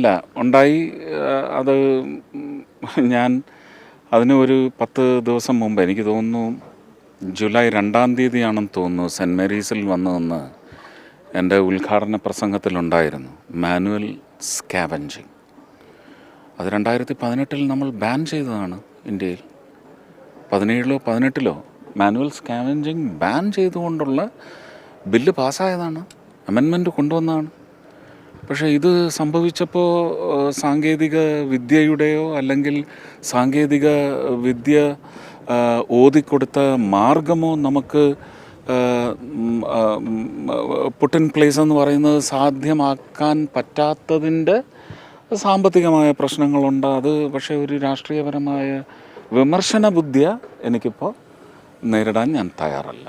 ഇല്ല. ഉണ്ടായി അത് ഞാൻ അതിന് ഒരു പത്ത് ദിവസം മുമ്പ് എനിക്ക് തോന്നുന്നു ജൂലൈ രണ്ടാം തീയതിയാണെന്ന് തോന്നുന്നു സെന്റ് മേരീസിൽ വന്നു നിന്ന് എന്റെ ഉദ്ഘാടന പ്രസംഗത്തിലുണ്ടായിരുന്നു. Manual scavenging. അത് രണ്ടായിരത്തി പതിനെട്ടിൽ നമ്മൾ ബാൻ ചെയ്തതാണ് ഇന്ത്യയിൽ. പതിനേഴിലോ പതിനെട്ടിലോ മാനുവൽ സ്കാവഞ്ചിങ് ബാൻ ചെയ്തുകൊണ്ടുള്ള ബില്ല് പാസ്സായതാണ്. അമെൻമെന്റ് കൊണ്ടുവന്നതാണ്. പക്ഷേ ഇത് സംഭവിച്ചപ്പോൾ സാങ്കേതിക വിദ്യയുടെയോ അല്ലെങ്കിൽ സാങ്കേതിക വിദ്യ ഓതിക്കൊടുത്ത മാർഗമോ നമുക്ക് പുട്ടിൻ പ്ലേസ് എന്ന് പറയുന്നത് സാധ്യമാക്കാൻ പറ്റാത്തതിന്റെ സാമ്പത്തികമായ പ്രശ്നങ്ങളുണ്ട്. അത് പക്ഷേ ഒരു രാഷ്ട്രീയപരമായ വിമർശന ബുദ്ധിയ എനിക്കിപ്പോൾ നേരിടാൻ ഞാൻ തയ്യാറല്ല.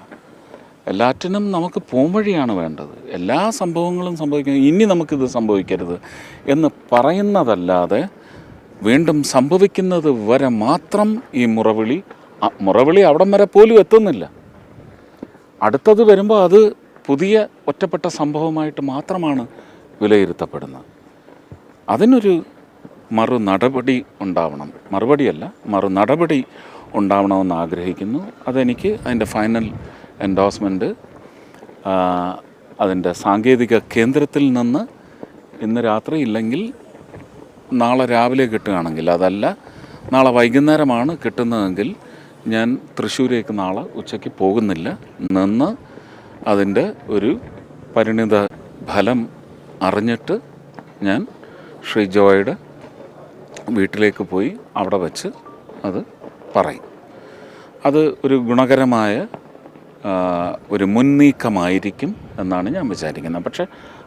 എല്ലാറ്റിനും നമുക്ക് പോംവഴിയാണ് വേണ്ടത്. എല്ലാ സംഭവങ്ങളും സംഭവിക്കുന്നത് ഇനി നമുക്കിത് സംഭവിക്കരുത് എന്ന് പറയുന്നതല്ലാതെ വീണ്ടും സംഭവിക്കുന്നത് വരെ മാത്രം ഈ മുറവിളി മുറവിളി അവിടം വരെ പോലും എത്തുന്നില്ല. അടുത്തത് വരുമ്പോൾ അത് പുതിയ ഒറ്റപ്പെട്ട സംഭവമായിട്ട് മാത്രമാണ് വിലയിരുത്തപ്പെടുന്നത്. അതിനൊരു മറു നടപടി ഉണ്ടാവണം. മറുപടിയല്ല മറു നടപടി ഉണ്ടാവണമെന്ന് ആഗ്രഹിക്കുന്നു. അതെനിക്ക് അതിന്റെ ഫൈനൽ എൻഡോസ്മെന്റ് അതിന്റെ സാങ്കേതിക കേന്ദ്രത്തിൽ നിന്ന് ഇന്ന് രാത്രി ഇല്ലെങ്കിൽ നാളെ രാവിലെ കിട്ടുകയാണെങ്കിൽ അതല്ല നാളെ വൈകുന്നേരമാണ് കിട്ടുന്നതെങ്കിൽ ഞാൻ തൃശ്ശൂരേക്ക് നാളെ ഉച്ചയ്ക്ക് പോകുന്നില്ല. നിന്ന് അതിന്റെ ഒരു പരിണിത ഫലം അറിഞ്ഞിട്ട് ഞാൻ ശ്രീ ജോയുടെ വീട്ടിലേക്ക് പോയി അവിടെ വച്ച് അത് പറയും. അത് ഒരു ഗുണകരമായ ഒരു മുൻനീക്കമായിരിക്കും എന്നാണ് ഞാൻ വിചാരിക്കുന്നത്. പക്ഷേ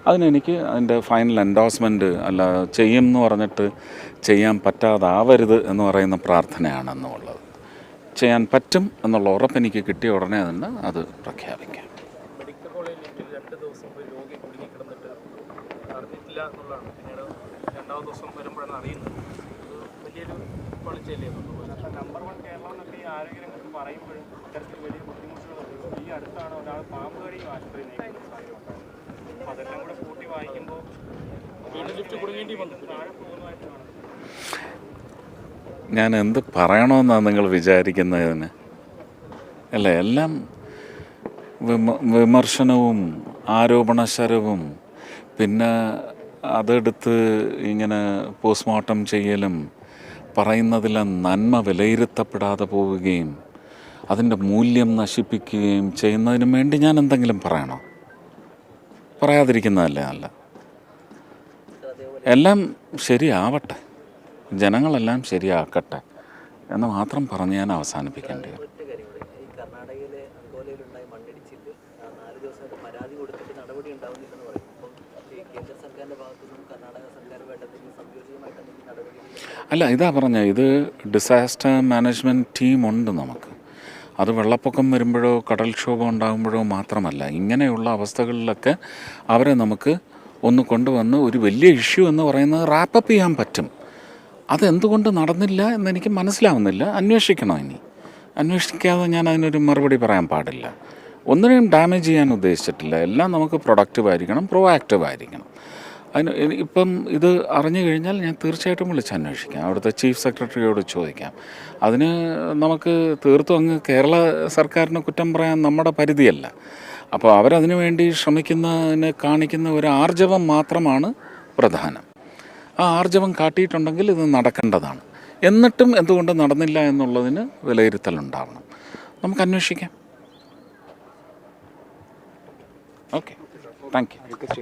അതിനെനിക്ക് അതിന്റെ ഫൈനൽ എൻഡോസ്മെന്റ് അല്ല ചെയ്യും എന്ന് പറഞ്ഞിട്ട് ചെയ്യാൻ പറ്റാതാവരുത് എന്ന് പറയുന്ന പ്രാർത്ഥനയാണെന്നുള്ളത്. ചെയ്യാൻ പറ്റും എന്നുള്ള ഉറപ്പ് എനിക്ക് കിട്ടിയ ഉടനെ തന്നെ അത് പ്രഖ്യാപിക്കാം. മെഡിക്കൽ കോളേജിൽ രണ്ട് ദിവസം ഒരു രോഗി കുടുങ്ങി കിടന്നിട്ട് അറിഞ്ഞിട്ടില്ല എന്നുള്ളതാണ്. പിന്നീട് രണ്ടാമത്തെ ദിവസം വരുമ്പോഴാണ് അറിയുന്നത്. വലിയൊരു നമ്പർ വൺ കേരളം എന്നൊക്കെ ഈ ആരോഗ്യരംഗത്ത് പറയുമ്പോഴും ഇത്തരത്തിൽ വലിയ ബുദ്ധിമുട്ടുകളുണ്ട് ഈ അടുത്താണ് ഒരാൾ പാമ്പ് കടിയും ആശുപത്രി നയിക്കുന്ന സാഹചര്യം ഉണ്ടായത് അപ്പോൾ അതെല്ലാം കൂടെ കൂട്ടി വായിക്കുമ്പോൾ ഞാൻ എന്ത് പറയണമെന്നാണ് നിങ്ങൾ വിചാരിക്കുന്നതിന്? അല്ല? എല്ലാം വിമ വിമർശനവും ആരോപണശരവും പിന്നെ അതെടുത്ത് ഇങ്ങനെ പോസ്റ്റ്മോർട്ടം ചെയ്യലും പറയുന്നതിലെ നന്മ വിലയിരുത്തപ്പെടാതെ പോവുകയും അതിന്റെ മൂല്യം നശിപ്പിക്കുകയും ചെയ്യുന്നതിന് വേണ്ടി ഞാൻ എന്തെങ്കിലും പറയണോ? പറയാതിരിക്കുന്നതല്ലേ നല്ല. എല്ലാം ശരിയാവട്ടെ. ജനങ്ങളെല്ലാം ശരിയാക്കട്ടെ എന്ന് മാത്രം പറഞ്ഞ് ഞാൻ അവസാനിപ്പിക്കേണ്ടി വരും. അല്ല ഇതാ പറഞ്ഞ ഇത് ഡിസാസ്റ്റർ മാനേജ്മെന്റ് ടീമുണ്ട് നമുക്ക്. അത് വെള്ളപ്പൊക്കം വരുമ്പോഴോ കടൽക്ഷോഭം ഉണ്ടാകുമ്പോഴോ മാത്രമല്ല ഇങ്ങനെയുള്ള അവസ്ഥകളിലൊക്കെ അവരെ നമുക്ക് ഒന്ന് കൊണ്ടുവന്ന് ഒരു വലിയ ഇഷ്യൂ എന്ന് പറയുന്നത് റാപ്പപ്പ് ചെയ്യാൻ പറ്റും. അതെന്തുകൊണ്ട് നടന്നില്ല എന്നെനിക്ക് മനസ്സിലാവുന്നില്ല. അന്വേഷിക്കണം ഇനി. അന്വേഷിക്കാതെ ഞാൻ അതിനൊരു മറുപടി പറയാൻ പാടില്ല. ഒന്നിനെയും ഡാമേജ് ചെയ്യാൻ ഉദ്ദേശിച്ചിട്ടില്ല. എല്ലാം നമുക്ക് പ്രൊഡക്റ്റീവ് ആയിരിക്കണം പ്രോ ആക്റ്റീവ് ആയിരിക്കണം. അതിന് ഇപ്പം ഇത് അറിഞ്ഞു കഴിഞ്ഞാൽ ഞാൻ തീർച്ചയായിട്ടും വിളിച്ച് അന്വേഷിക്കാം. അവിടുത്തെ ചീഫ് സെക്രട്ടറിയോട് ചോദിക്കാം. അതിന് നമുക്ക് തീർത്തും അങ്ങ് കേരള സർക്കാരിനെ കുറ്റം പറയാൻ നമ്മുടെ പരിധിയല്ല. അപ്പോൾ അവരതിനു വേണ്ടി ശ്രമിക്കുന്നതിനെ കാണിക്കുന്ന ഒരു ആർജവം മാത്രമാണ് പ്രധാനം. ആ ആർജവം കാട്ടിയിട്ടുണ്ടെങ്കിൽ ഇത് നടക്കേണ്ടതാണ്. എന്നിട്ടും എന്തുകൊണ്ട് നടന്നില്ല എന്നുള്ളതിന് വിലയിരുത്തലുണ്ടാവണം നമുക്ക് അന്വേഷിക്കാം. ഓക്കെ. Thank you